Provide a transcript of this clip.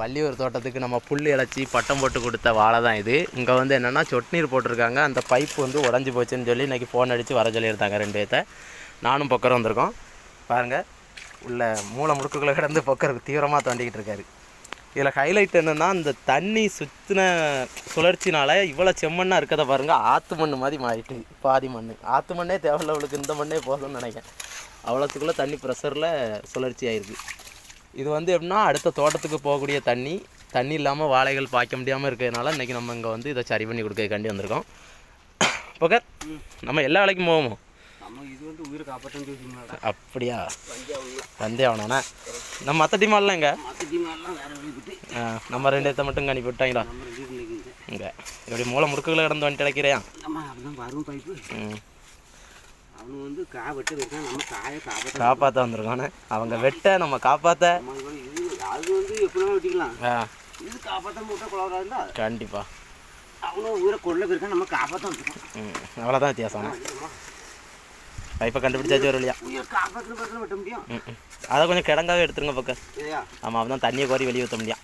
வள்ளியூர் தோட்டத்துக்கு நம்ம புல் இழைச்சி பட்டம் போட்டு கொடுத்த வாழை தான் இது. இங்கே வந்து என்னென்னா சொட்டுநீர் போட்டிருக்காங்க. அந்த பைப் வந்து உடஞ்சி போச்சுன்னு சொல்லி இன்றைக்கி ஃபோன் அடித்து வர சொல்லியிருந்தாங்க ரெண்டு பேர்த்த நானும் பொக்கர் வந்திருக்கோம். பாருங்கள் உள்ள மூளை முடுக்குகளை கிடந்து பொக்கருக்கு தீவிரமாக தோண்டிக்கிட்டு இருக்காரு. இதில் ஹைலைட் என்னென்னா இந்த தண்ணி சுற்றின சுழற்சினால் இவ்வளோ செம்மண்ணாக இருக்கதை பாருங்கள் ஆற்று மண் மாதிரி மாறிட்டு பாதி மண் ஆற்று மண்ணே தேவையில்ல அவளுக்கு இந்த மண்ணே போதும்னு நினைக்கிறேன். அவ்வளோத்துக்குள்ளே தண்ணி ப்ரெஷரில் சுழற்சி ஆயிருக்கு. இது வந்து எப்படின்னா அடுத்த தோட்டத்துக்கு போகக்கூடிய தண்ணி தண்ணி இல்லாமல் வாழைகள் பாய்க்க முடியாமல் இருக்கிறதுனால இன்றைக்கி நம்ம இங்கே வந்து இதை சரி பண்ணி கொடுக்கறதுக்காண்டி வந்திருக்கோம். பொக்கர் நம்ம எல்லா வேலைக்கும் போவோமோ? அப்படியா? வந்தே ஆகணும்ண்ணா நம்ம மற்ற டீமாலாம் இங்கே நம்ம ரெண்டு இடத்த மட்டும் கணிப்பி விட்டாங்களா இங்கே. இப்படி மூளை முடுக்குகளை கிடந்து வந்துட்டு கிடைக்கிறியா? ம். அவனு வந்து கா வெட்ட நம்ம காயை காப்பாற்ற காப்பாற்ற வந்திருக்கானே. அவங்க வெட்ட நம்ம காப்பாற்ற அது வந்து எப்படினாலும் வெட்டிக்கலாம். இது காப்பாற்ற விட்டா குழந்தை கண்டிப்பாக அவனும் உயிரை கொள்ள போயிருக்கான் நம்ம காப்பாற்ற வந்துருக்கோம் ம் அவ்வளோதான் வித்தியாசம். பைப்பை கண்டுபிடிச்சாச்சு ஒரு வழியா. அதை கொஞ்சம் கிடங்காவே எடுத்துருங்க பக்கம். ஆமாம் அப்போ தான் தண்ணியை கோரி வெளியே ஊற்ற முடியும்.